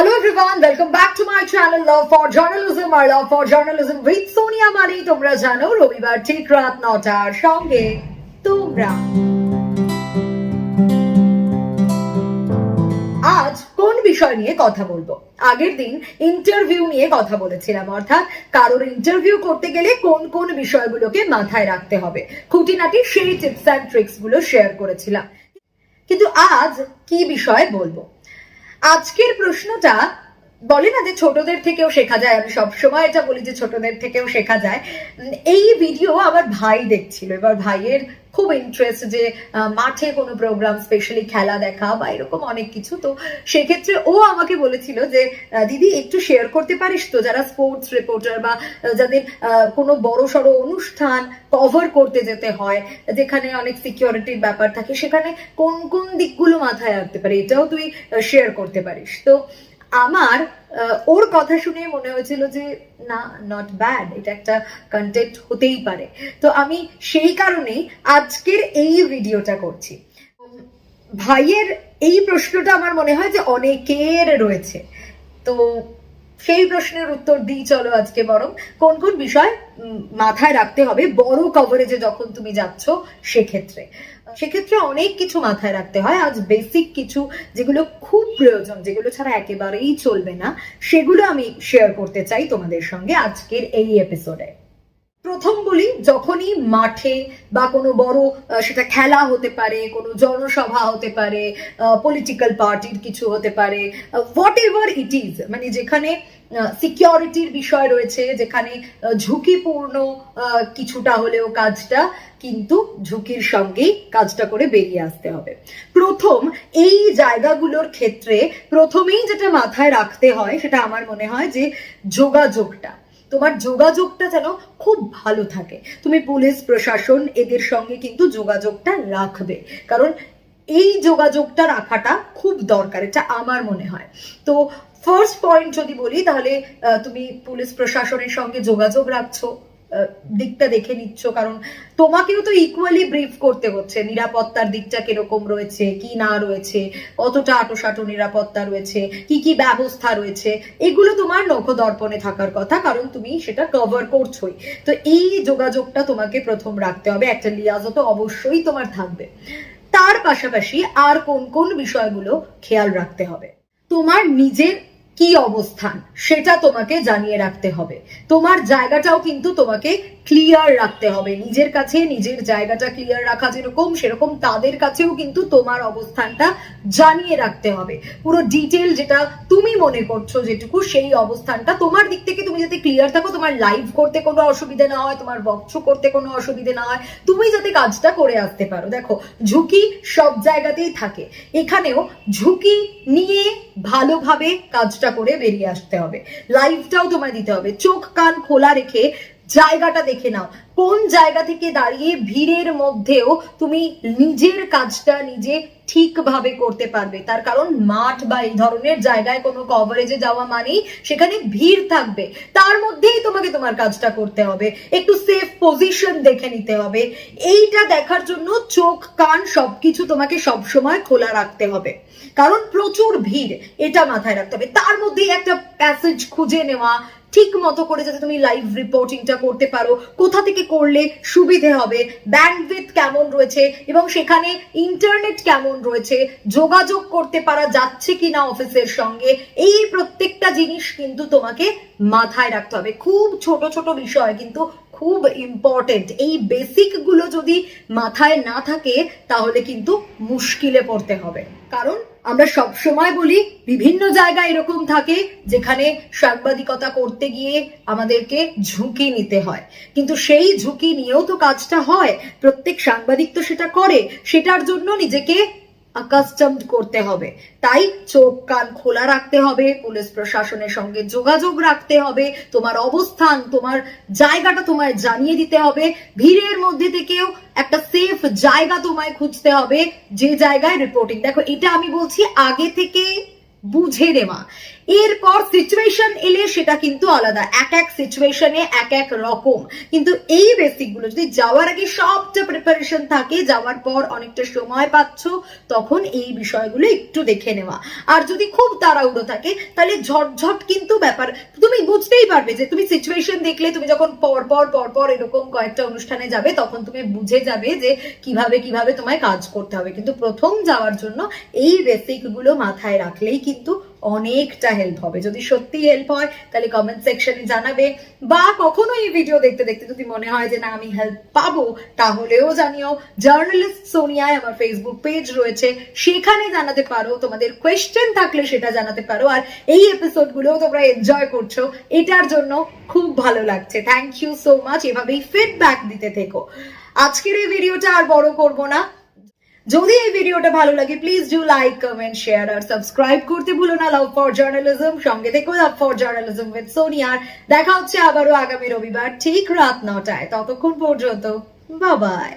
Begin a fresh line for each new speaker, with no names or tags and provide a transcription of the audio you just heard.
Hello everyone, welcome back to my channel Love for Journalism. Or Love for Journalism with Sonia Mali. তোমরা জানো রবিবার ঠিক রাত নটার সঙ্গে তোমরা। আজ কোন বিষয় নিয়ে কথা বলব? আগের দিন ইন্টারভিউ নিয়ে কথা বলেছিলাম অর্থাৎ কারোর ইন্টারভিউ করতে গেলে কোন কোন বিষয়গুলোকে মাথায় রাখতে হবে। খুঁটিনাটি সেই টিপস অ্যান্ড ট্রিক্সগুলো শেয়ার করেছিলাম। কিন্তু আজ কি বিষয়ে বলব? আজকের প্রশ্নটা বলে না যে ছোটদের থেকেও শেখা যায়? আমি সবসময় এটা বলি যে ছোটদের থেকেও শেখা যায়। এই ভিডিও আমার ভাই দেখছিল। এবার ভাইয়ের খুব ইন্টারেস্ট যে মাঠে কোনো প্রোগ্রাম স্পেশালি খেলা দেখা বা এরকম অনেক কিছু। তো সেক্ষেত্রে ও আমাকে বলেছিল যে দিদি একটু শেয়ার করতে পারিস তো? যারা স্পোর্টস রিপোর্টার বা যাদের কোনো বড় সড়ো অনুষ্ঠান কভার করতে যেতে হয়, যেখানে অনেক সিকিউরিটির ব্যাপার থাকে, সেখানে কোন কোন দিকগুলো মাথায় রাখতে পারে? এটাও তুই শেয়ার করতে পারিস। তো আমার ওর কথা শুনে মনে হয়েছিল যে, না নট ব্যাড এটা একটা কন্টেন্ট হতেই পারে। তো আমি সেই কারণেই আজকের এই ভিডিওটা করছি। ভাইয়ের এই প্রশ্নটা আমার মনে হয় যে অনেকের রয়েছে। তো সেই প্রশ্নের উত্তর দিই, চলো আজকে বরং। কোন কোন বিষয় মাথায় রাখতে হবে বড় কভারেজে যখন তুমি যাচ্ছ সেক্ষেত্রে। সেক্ষেত্রে অনেক কিছু মাথায় রাখতে হয়। আজ বেসিক কিছু যেগুলো খুব প্রয়োজন, যেগুলো ছাড়া একেবারেই চলবে না, সেগুলো আমি শেয়ার করতে চাই তোমাদের সঙ্গে আজকের এই এপিসোডে প্রথম বলি, যখনই মাঠে বা কোনো বড় সেটা খেলা হতে পারে, কোনো জনসভা হতে পারে পলিটিক্যাল পার্টির কিছু হতে পারে হোয়াট এভার ইট ইজ মানে যেখানে সিকিউরিটির বিষয় রয়েছে, যেখানে ঝুঁকিপূর্ণ কিছুটা হলেও কাজটা, কিন্তু ঝুঁকির সঙ্গেই কাজটা করে বেরিয়ে আসতে হবে। প্রথম, এই জায়গাগুলোর ক্ষেত্রে প্রথমেই যেটা মাথায় রাখতে হয়, সেটা আমার মনে হয় যে যোগাযোগটা। তোমার যোগাযোগটা যেন খুব ভালো থাকে। তুমি পুলিশ, প্রশাসন এদের সঙ্গে কিন্তু যোগাযোগটা রাখবে। কারণ এই যোগাযোগটা রাখাটা খুব দরকার, এটা আমার মনে হয়। তো ফার্স্ট পয়েন্ট যদি বলি, তাহলে তুমি পুলিশ, প্রশাসনের সঙ্গে যোগাযোগ রাখছো। দিকটা দেখে নিচ্ছ, কারণ তোমাকেও তো ইকুয়ালি ব্রিফ করতে হচ্ছে, নিরাপত্তার দিকটা কীরকম রয়েছে, কি না রয়েছে, কতটা আটোসাটো নিরাপত্তা রয়েছে, কি কি ব্যবস্থা রয়েছে, এগুলো তোমার নখদর্পণে থাকার কথা, কারণ তুমি সেটা কভার করছোই। তো এই যোগাযোগটা তোমাকে প্রথম রাখতে হবে, একটা লিয়াজও তো অবশ্যই তোমার থাকবে। তার পাশাপাশি আর কোন কোন বিষয়গুলো খেয়াল রাখতে হবে? তোমার নিজের কি অবস্থান? সেটা তোমাকে জানিয়ে রাখতে হবে। তোমার জায়গাটাও কিন্তু তোমাকে ক্লিয়ার রাখতে হবে। নিজের কাছে নিজের জায়গাটা ক্লিয়ার রাখা যেরকম, সেরকম তাদের কাছেও কিন্তু তোমার অবস্থানটা জানিয়ে রাখতে হবে। পুরো ডিটেল যেটা তুমি মনে করছ যেটুকু, সেই অবস্থানটা তোমার দিক থেকে তুমি যাতে ক্লিয়ার থাকো, তোমার লাইভ করতে কোনো অসুবিধা না হয়, তোমার বক্স করতে কোনো অসুবিধে না হয়, তুমি যাতে কাজটা করে আসতে পারো। দেখো, ঝুঁকি সব জায়গাতেই থাকে। এখানেও ঝুঁকি নিয়ে ভালোভাবে কাজটা করে বেরিয়ে আসতে হবে। লাইফটাও তোমায় দিতে হবে। চোখ কান খোলা রেখে জায়গাটা দেখে নাও। কোন জায়গা থেকে দাঁড়িয়ে ভিড়ের মধ্যেও তুমি নিজের কাজটা নিজে ঠিকভাবে করতে পারবে। তার কারণ মাঠ বা এই ধরনের জায়গায় কোনো কভারেজে যাওয়া মানেই সেখানে ভিড় থাকবে। তার মধ্যেই তোমাকে তোমার কাজটা করতে হবে। একটু সেফ পজিশন দেখে নিতে হবে। এইটা দেখার জন্য চোখ, কান সবকিছু তোমাকে সবসময় খোলা রাখতে হবে। কারণ প্রচুর ভিড়, এটা মাথায় রাখতে হবে। তার মধ্যেই একটা প্যাসেজ খুঁজে নেওয়া ঠিক মতো করে যাতে তুমি লাইভ রিপোর্টিংটা করতে পারো। কোথা থেকে করলে সুবিধে হবে? ব্যান্ডউইথ কেমন রয়েছে? এবং সেখানে ইন্টারনেট কেমন রয়েছে? যোগাযোগ করতে পারা যাচ্ছে কিনা অফিসের সঙ্গে? এই প্রত্যেকটা জিনিস কিন্তু তোমাকে মাথায় রাখতে হবে। খুব ছোট ছোট বিষয় কিন্তু খুব ইম্পর্টেন্ট এই বেসিকগুলো যদি মাথায় না থাকে, তাহলে কিন্তু মুশকিলে পড়তে হবে। কারণ আমরা সব সময় বলি, বিভিন্ন জায়গায় এরকম থাকে যেখানে সাংবাদিকতা করতে গিয়ে আমাদেরকে ঝুঁকি নিতে হয়। কিন্তু সেই ঝুঁকি নিয়েও তো কাজটা হয়। প্রত্যেক সাংবাদিক তো সেটা করে। সেটার জন্য নিজেকে আকাস্টমড করতে হবে। তাই চোখ, কান খোলা রাখতে হবে, পুলিশ প্রশাসনের সঙ্গে যোগাযোগ রাখতে হবে, তোমার অবস্থান, তোমার জায়গাটা তোমায় জানিয়ে দিতে হবে। ভিড়ের মধ্যে থেকেও একটা সেফ জায়গা তোমায় খুঁজতে হবে, যে জায়গায় রিপোর্টিং দেখো, এটা আমি বলছি আগে থেকে বুঝে নেওয়া। এরপর সিচুয়েশন এলে সেটা কিন্তু আলাদা। এক এক সিচুয়েশনে এক এক রকম। কিন্তু এই বেসিকগুলো যদি যাওয়ার আগে সবটা প্রিপারেশন থাকে, যাওয়ার পর অনেকটা সময় পাচ্ছ, তখন এই বিষয়গুলো একটু দেখে নেওয়া। আর যদি খুব তাড়াহুড়ো থাকে, তাহলে ঝটঝট কিন্তু ব্যাপার, তুমি বুঝতেই পারবে যে তুমি সিচুয়েশন দেখলে তুমি যখন পর পর পর পর এরকম কয়েকটা অনুষ্ঠানে যাবে, তখন তুমি বুঝে যাবে যে কীভাবে কীভাবে তোমায় কাজ করতে হবে। কিন্তু প্রথম যাওয়ার জন্য এই বেসিকগুলো মাথায় রাখলেই কিন্তু অনেকটা হেল্প হবে। যদি সত্যি হেল্প হয়, তাহলে কমেন্ট সেকশনে জানাবে। বা কখনো এই ভিডিও দেখতে দেখতে যদি মনে হয় যে, না, আমি হেল্প পাবো, তাহলেও জানিও। জার্নালিস্ট সোনিয়ায় আমার ফেসবুক পেজ রয়েছে। সেখানে জানাতে পারো, তোমাদের কোয়েশ্চেন থাকলে সেটা জানাতে পারো। আর এই এপিসোডগুলো তোমরা এনজয় করছ। এটার জন্য খুব ভালো লাগছে। থ্যাংক ইউ সো মাচ এভাবেই ফিডব্যাক দিতে থেকো। আজকের এই ভিডিওটা আর বড় করব না। যদি এই ভিডিওটা ভালো লাগে please do like comment share R subscribe করতে ভুলো না। লাভ ফর জার্নালিজম সঙ্গে দেখো লাভ ফর জার্নালিজম উইথ সোনিয়ার দেখা হচ্ছে আবারও আগামী রবিবার ঠিক রাত নটায়। ততক্ষণ পর্যন্ত বাবাই